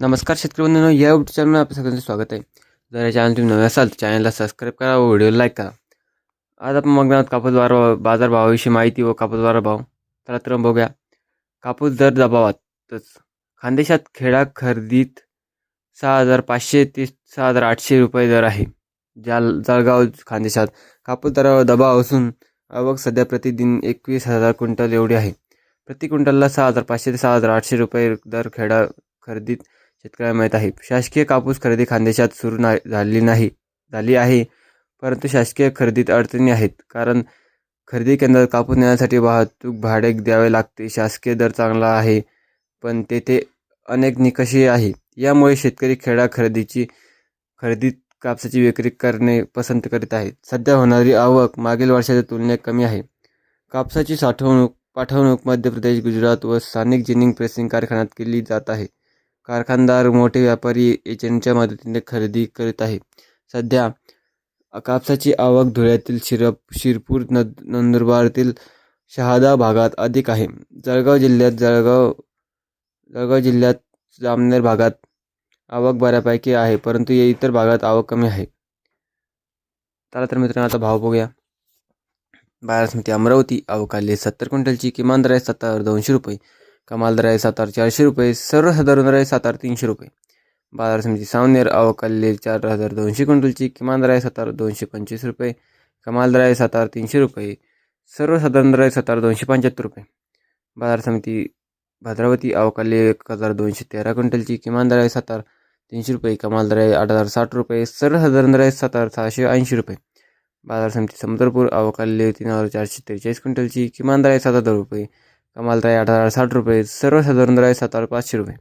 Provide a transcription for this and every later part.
नमस्कार शेतकरी बंधूंनो या यूट्यूब चॅनलमध्ये आपलं सगळ्यांचं स्वागत आहे. जर या चॅनल तुम्ही नवे असाल तर चॅनलला सबस्क्राईब करा व व्हिडिओ लाईक करा. आज आपण मग आहोत कापूस बार बाजारभावाविषयी माहिती व कापूस बाजार भाव. चला तर बघूया. कापूस दर दबावातच. खानदेशात खेडा खरेदीत सहा हजार पाचशे ते सहा हजार आठशे रुपये दर आहे. जाल जळगाव खानदेशात कापूस दरावर दबाव असून आवक सध्या प्रतिदिन एकवीस हजार क्विंटल एवढी आहे. प्रति क्विंटलला सहा हजार पाचशे ते सहा हजार आठशे रुपये दर खेडा खरेदीत शेतकऱ्याला माहीत आहे. शासकीय कापूस खरेदी खानदेशात सुरू ना झाली नाही झाली आहे. परंतु शासकीय खरेदीत अडचणी आहेत. कारण खरेदी केंद्रात कापूस नेण्यासाठी वाहतूक भाडे द्यावे लागते. शासकीय दर चांगला आहे पण तेथे अनेक निकषही आहे. यामुळे शेतकरी खेडा खरेदीची खरेदीत कापसाची विक्री करणे पसंत करीत आहेत. सध्या होणारी आवक मागील वर्षाच्या तुलनेत कमी आहे. कापसाची साठवणूक पाठवणूक मध्य प्रदेश गुजरात व स्थानिक जिनिंग प्रेसिंग कारखान्यात केली जात आहे. कारखानदार मोठे व्यापारी एजंटच्या मदतीने खरेदी करीत आहे. सध्या कापसाची आवक धुळ्यातील शिरप शिरपूर नद नंदुरबारातील शहादा भागात अधिक आहे. जळगाव जिल्ह्यात जळगाव जळगाव जिल्ह्यात जामनेर भागात आवक बऱ्यापैकी आहे परंतु या इतर भागात आवक कमी आहे. चला तर मित्रांनो आता भाव बघूया. बारासमती अमरावती आवक आली सत्तर क्विंटलची किमान दर आहे सात दोनशे रुपये. कमाल दर आहे चारशे रुपये सर्वसाधारण राय आहे तीनशे रुपये. बाजार समिती सावनेर आवक चार हजार दोनशे क्विंटलची किमान दर आहे दोनशे पंचवीस रुपये कमाल दर आहे तीनशे रुपये सर्वसाधारण दर आहे दोनशे पंच्याहत्तर रुपये. बाजार समिती भद्रावती आवक एक हजार दोनशे तेरा क्विंटलची किमान दर आहे सातार तीनशे रुपये कमाल आहे आठ हजार साठ रुपये सर्वसाधारण दर आहे सातार सहाशे ऐंशी रुपये. बाजार समिती समुद्रपूर अवकाल्ले तीन हजार चारशे त्रेचाळीस क्विंटलची किमान आहे सात हजार रुपये कमाल दर आहे आठ हज़ार साठ रुपये, सर्वसाधारण आहे सात हज़ार पाचशे रुपये।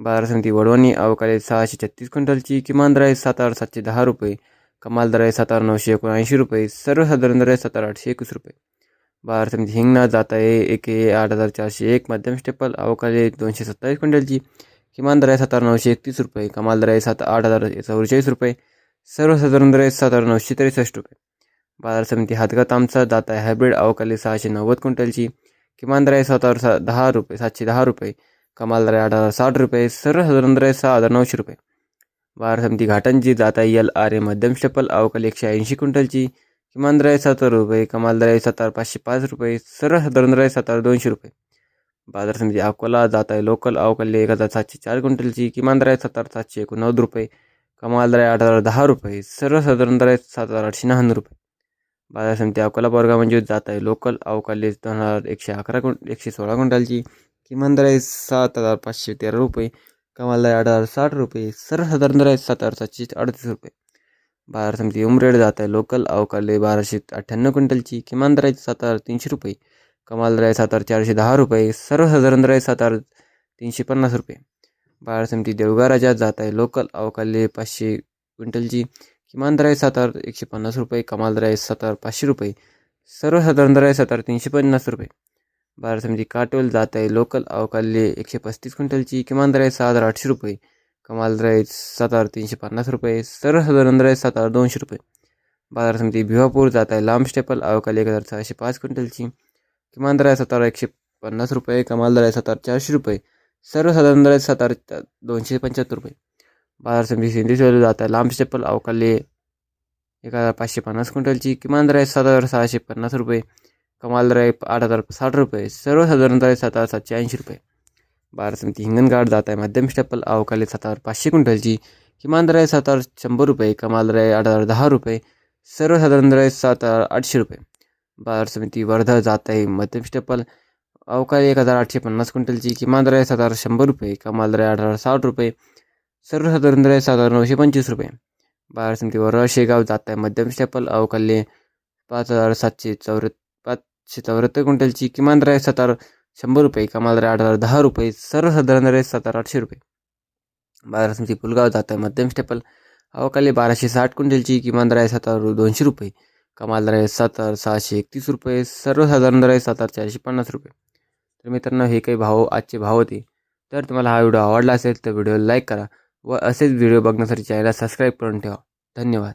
बाज़ार समिती वडवणी अवकाले सहाशे छत्तीस क्विंटलची किमान आहे सात हज़ार सातशे दहा रुपये, कमाल दर आहे सात हज़ार नऊशे एकोणऐंशी रुपये, सर्वसाधारण दर आहे सात हज़ार आठशे एकवीस रुपये। बाज़ार समिती हिंगणा, जात आहे एक ए आठ हज़ार चारशे एक, मध्यम स्टेपल अवकाले दोनशे सत्तावीस क्विंटलची किमान दर आहे सात हज़ार नऊशे एकतीस रुपये, कमाल दर आहे सात आठ हज़ार चौवेचाळीस रुपये, सर्वसाधारण दर आहे सात हज़ार नऊशे त्रेसष्ट रुपये। बाज़ार समिती हातगा तामचा जात आहे हायब्रिड अवकाली सहाशे नव्वद क्विंटलची किमान दर आहे सात हजार सा दहा रुपये सातशे दहा रुपये कमाल दर आहे आठ हजार साठ रुपये सर्वसाधारण दर आहे सहा हजार नऊशे रुपये. बार समिती घाटांची जात आहे एल आर ए मध्यम स्टेपल अवकाल एकशे ऐंशी क्विंटलची. किमान दर आहे सात हजार रुपये कमाल दर आहे सात हजार पाचशे पाच रुपये सर्वसाधारण दर आहे सात हजार दोनशे रुपये. बाजार समिती अकोला जात आहे लोकल अवकाली एक हजार सातशे चार क्विंटलची. किमान दर आहे सात हजार सातशे एकोणनव्वद रुपये कमाल दर आहे आठ हजार दहा रुपये सर्वसाधारण दर आहे सात हजार आठशे नहाण्णव रुपये. बाजार समिती अकोला बोरगाव म्हणजे जात आहे. लोकल अवकाली दोन हजार एकशे अकरा क्विंट एकशे सोळा क्विंटलची किमान दर आहे सात हजार पाचशे तेरा रुपये कमाल दर आठ हजार साठ रुपये सर्वसाधारण दर आहे सात हजार सातशे अडतीस रुपये. बाजार समिती उमरेड जात आहे. लोकल अवकाले बाराशे अठ्ठ्याण्णव क्विंटलची किमान दर आहे सात हजार तीनशे रुपये कमाल दर आहे सात हजार चारशे दहा रुपये सर्वसाधारण दर आहे सात हजार तीनशे पन्नास रुपये. बाजार समिती देवगा राजा जात आहे. लोकल अवकाले पाचशे क्विंटलची किमान दर आहे सात हज़ार एकशे पन्नास रुपये कमाल दर आहे सात हज़ार पाचशे रुपये सर्वसाधारण दर आहे सात हज़ार तीनशे पन्नास रुपये बाज़ार समिती काटोल जात आहे लोकल अवकाले एकशे पस्तीस क्विंटलची किमान दर आहे सहा हज़ार आठशे रुपये कमाल दर आहे सात हज़ार तीनशे पन्नास रुपये सर्वसाधारण दर आहे सात हज़ार दोनशे रुपये बाज़ार समिती भिवापूर जात आहे लांब स्टेपल अवकाली एक हज़ार सहाशे पाच क्विंटलची किमान दर आहे सात हज़ार एकशे पन्नास रुपये कमाल दर आहे सात चारशे रुपये सर्वसाधारण दर आहे सात हज़ार दोनशे पंच्याहत्तर रुपये बाज़ार समिती सिंधेश्वर जात लांब स्टेपल अवकाली एक हज़ार पाचशे पन्नास क्विंटलची किमान दर आहे सात हज़ार सहाशे पन्नास रुपये कमाल दर आहे आठ हज़ार साठ रुपये सर्वसाधारण दर आहे सात हज़ार सातशे ऐंशी रुपये बाज़ार समिती हिंगणघाट जात आहे मध्यम स्टेपल अवकाली सात हज़ार पाचशे क्विंटलची किमान दर आहे सात हज़ार शंभर रुपये कमाल दर आहे आठ हज़ार दहा रुपये सर्वसाधारण दर आहे सात हज़ार आठशे रुपये बाज़ार समिती वर्धा जात आहे मध्यम स्टेपल अवकाळी एक हज़ार आठशे पन्नास क्विंटलची किमान दर आहे सात हज़ार शंभर रुपये कमाल दर आहे आठ हज़ार साठ रुपये सर्वसाधारण दर आहे सात हजार नऊशे पंचवीस रुपये. बाजार समितीवर शेगाव जात आहे. मध्यम स्टेपल अवकाले पाच हजार सातशे चौऱ्या पाचशे चौऱ्याहत्तर क्विंटलची किमान दर आहे शंभर रुपये कमाल दर आठ हजार दहा रुपये सर्वसाधारण दर सातार आठशे रुपये. बाजार समिती पुलगाव जात आहे. मध्यम स्टेपल अवकाली बाराशे साठ क्विंटलची किमान दर आहे दोनशे रुपये कमाल दर आहे सात हजार सहाशे एकतीस रुपये सर्वसाधारण दर आहे सातार चारशे पन्नास रुपये. तर मित्रांनो हे काही भाव आजचे भाव होते. तर तुम्हाला हा व्हिडिओ आवडला असेल तर व्हिडिओ लाईक करा. व असेच व्हिडिओ बघण्यासाठी चॅनलला सबस्क्राईब करून ठेवा. धन्यवाद.